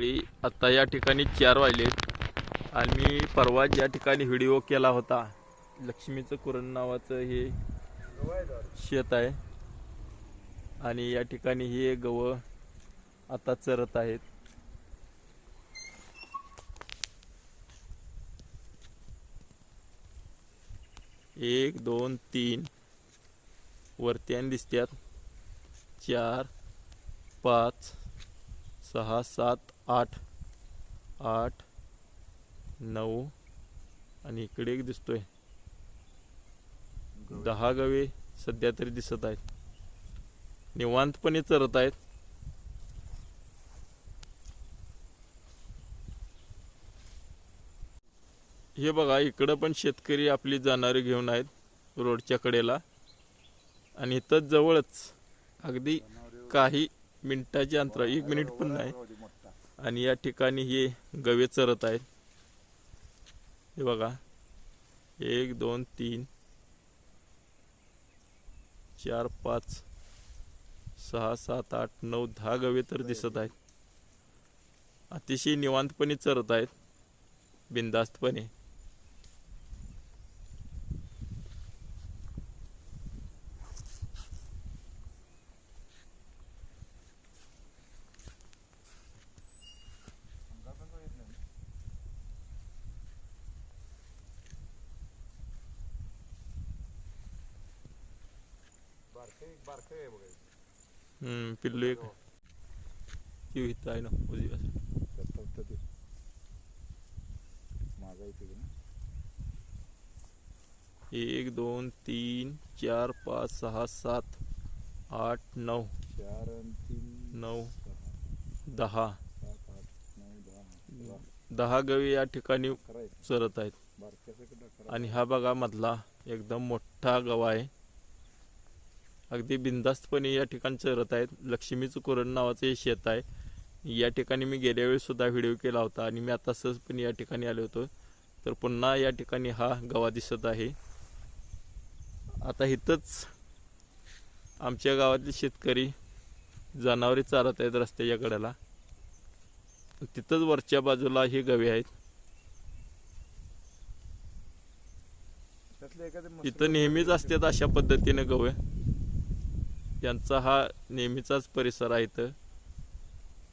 सकाळी आता या ठिकाणी चार वाजले आणि मी परवा ज्या ठिकाणी व्हिडिओ केला होता लक्ष्मीचं कुरण नावाचं हे शेत आहे. आणि या ठिकाणी हे गवं आता चरत आहेत. एक दोन तीन वरत्यान दिसत्यात. चार पाच सहा सात आठ आठ नऊ आणि इकडे एक दिसतोय. दहा गवे सध्या तरी दिसत आहेत. निवांतपणे चरत आहेत. हे बघा इकडं पण शेतकरी आपली जनावरे घेऊन आहेत रोडच्या कडेला. आणि इथं जवळच अगदी काही मिनिटाच्या अंतरा एक मिनिट पण नाही. आणि या ठिकाणी हे गवे चरत आहेत. हे बघा. एक दोन तीन चार पाच सहा सात आठ नऊ दहा गवे तर दिसत आहेत. अतिशय निवांतपणे चरत आहेत. बिंदास्तपणे हम्म पिल्लू एक किव इथं आहे ना उजव्या side. एक दोन तीन चार पाच सहा सात आठ नऊ. नऊ. दहा. दहा. गवे या ठिकाणी चरत आहेत. आणि हा बघा मधला एकदम मोठा गवा आहे. अगदी बिंदास्तपणे या ठिकाणी चरत आहेत. लक्ष्मीचं कुरण नावाचं हे शेत आहे. या ठिकाणी मी गेल्या वेळेस सुद्धा व्हिडिओ केला होता आणि मी आता सहजपणे या ठिकाणी आलो होतो. तर पुन्हा या ठिकाणी हा गवा दिसत आहे. आता इथंच आमच्या गावातले शेतकरी जनावरे चारत आहेत रस्त्याच्या कडेला तिथंच वरच्या बाजूला हे गवे आहेत. इथं नेहमीच असतात अशा पद्धतीने गवे. यांचा हा नेहमीचाच परिसर आहे इथं.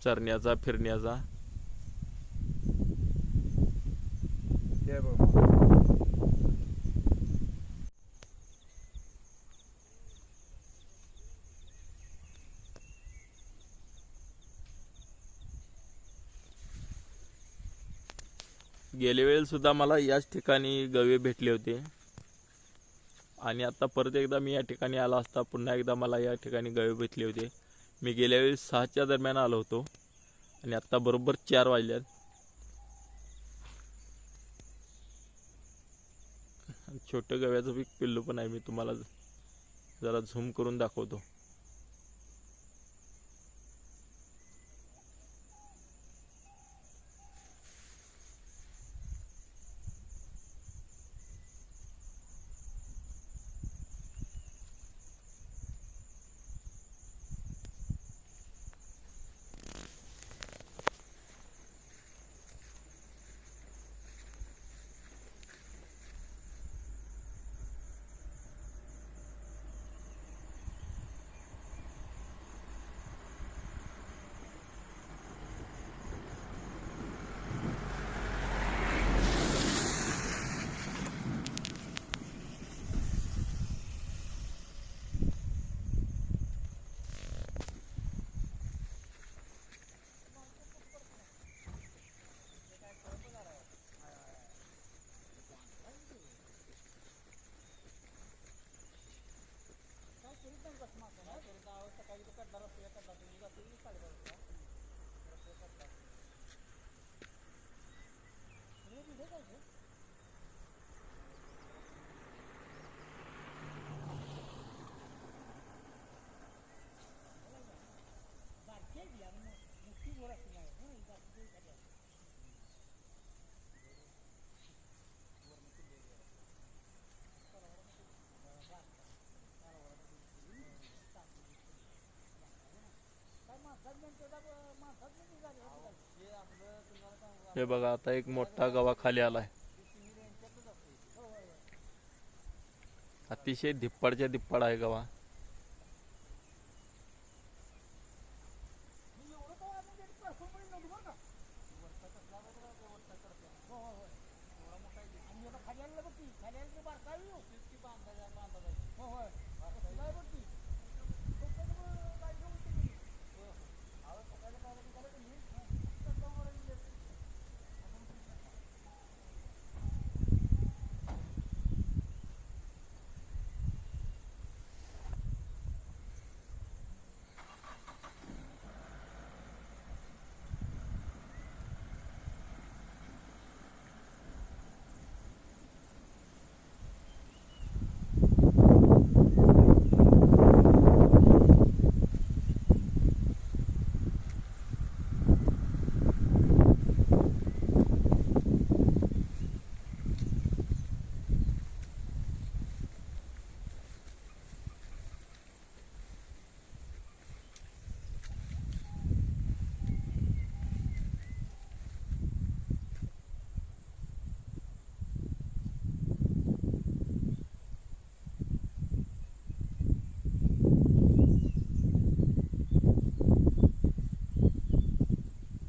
चरण्याचा फिरण्याचा. गेल्या वेळेस सुद्धा मला याच ठिकाणी गवे भेटले होते. आणि आता परत एकदा मी या ठिकाणी आला असता पुन्हा एकदा मला या ठिकाणी गवे भेटले होते. मी गेल्या वेळी सहाच्या दरम्यान आलो होतो. आणि आता बरोबर चार वाजल्यात. छोटं गव्याचं पीक पिल्लू पण आहे मी तुम्हाला जरा झूम करून दाखवतो. हे बघा आता एक मोठा गवा खाली आलाय. अतिशय धिप्पाडच्या धिप्पाड आहे गवा.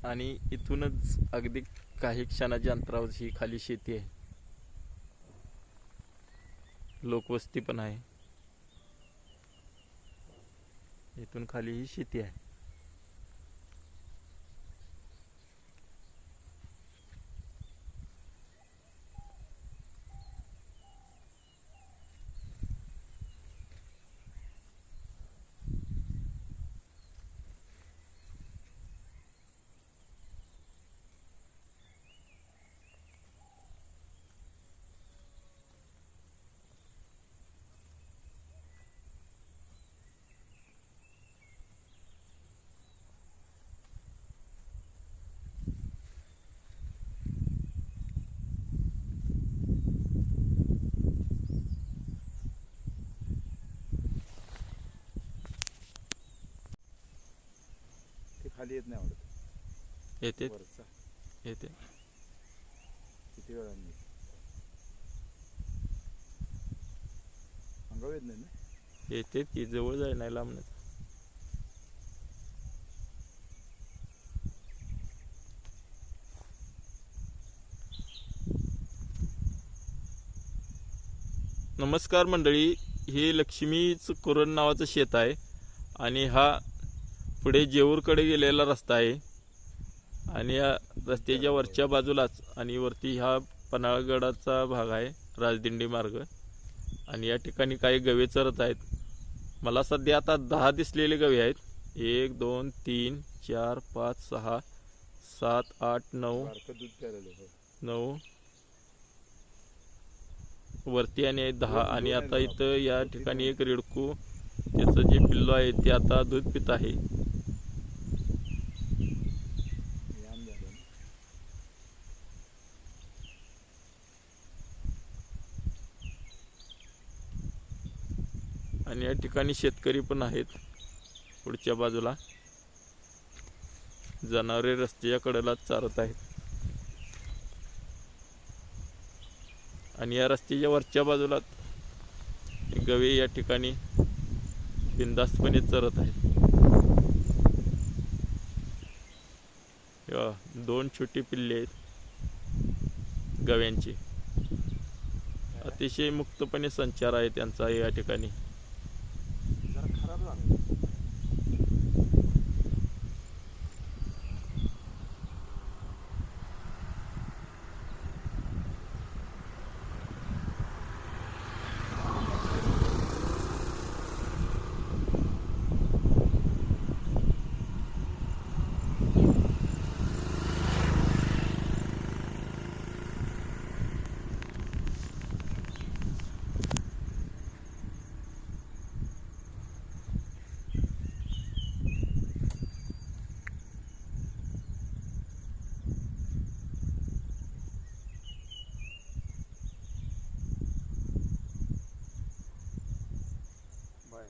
आणि इथूनच अगदी काही क्षणाच्या अंतरावर ही खाली शेती आहे. लोकवस्ती पण आहे. इथून खाली ही शेती आहे. खाली येत नाही आवडत. येते? वरचा. येते. किती वेळांनी अंगावर येत नाही ना? येते की जवळ जाय नाही लांब नाही. नमस्कार मंडळी हे लक्ष्मीच कुरण नावाचं शेत आहे आणि हा पुढे जेऊरकडे गेलेला रस्ता आहे. आणि या रस्त्याच्या वरच्या बाजूलाच आणि वरती हा पन्हाळगडाचा भाग आहे राजदिंडी मार्ग. आणि या ठिकाणी काही गवे चरत आहेत. मला सध्या आता दहा दिसलेले गवे आहेत. एक दोन तीन चार पाच सहा सात आठ नऊ नऊ. वरती आणि दहा. आणि आता इथं या ठिकाणी एक रेडकू त्याचं जे पिल्लो आहे ते आता दूध पित आहे याम झालं ना. आणि या ठिकाणी शेतकरी पण आहेत. पुढच्या बाजूला जनावरे रस्त्याच्या कडेला चारत आहेत. आणि या रस्त्याच्या वरच्या बाजूला गवे या ठिकाणी बिंदास्तपणे चरत आहेत. दोन छोटी पिल्ले आहेत गव्यांची. अतिशय मुक्तपणे संचार आहे त्यांचा या ठिकाणी जरा खराब झालं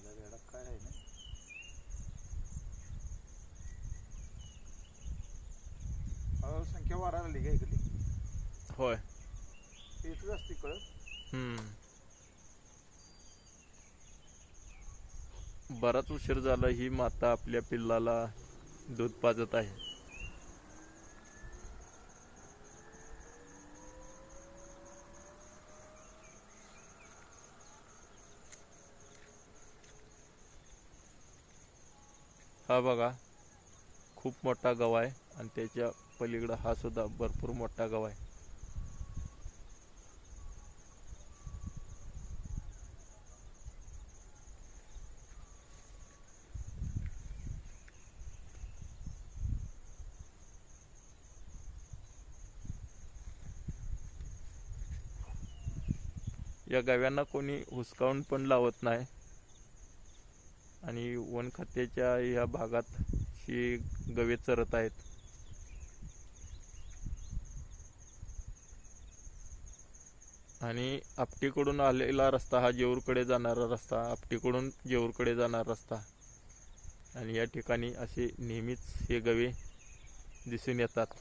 काय राहिलं? संख्या वाढायला लागली का इकडली? होय. इथंच असते कळत. हम्म. बराच उशीर झाला ही माता आपल्या पिल्लाला दूध पाजत आहे. हा बघा खूप मोठा गवा आहे आणि त्याच्या पलीकडं हा सुद्धा भरपूर मोठा गवा आहे. या गव्यांना कोणी हुसकावून पण लावत नाही. आणि वन खात्याच्या या भागात ही गवे चरत आहेत. आणि आपटीकडून आलेला रस्ता हा जेऊरकडे जाणारा रस्ता आपटीकडून जेऊरकडे जाणारा रस्ता. आणि या ठिकाणी असे नेहमीच हे गवे दिसून येतात.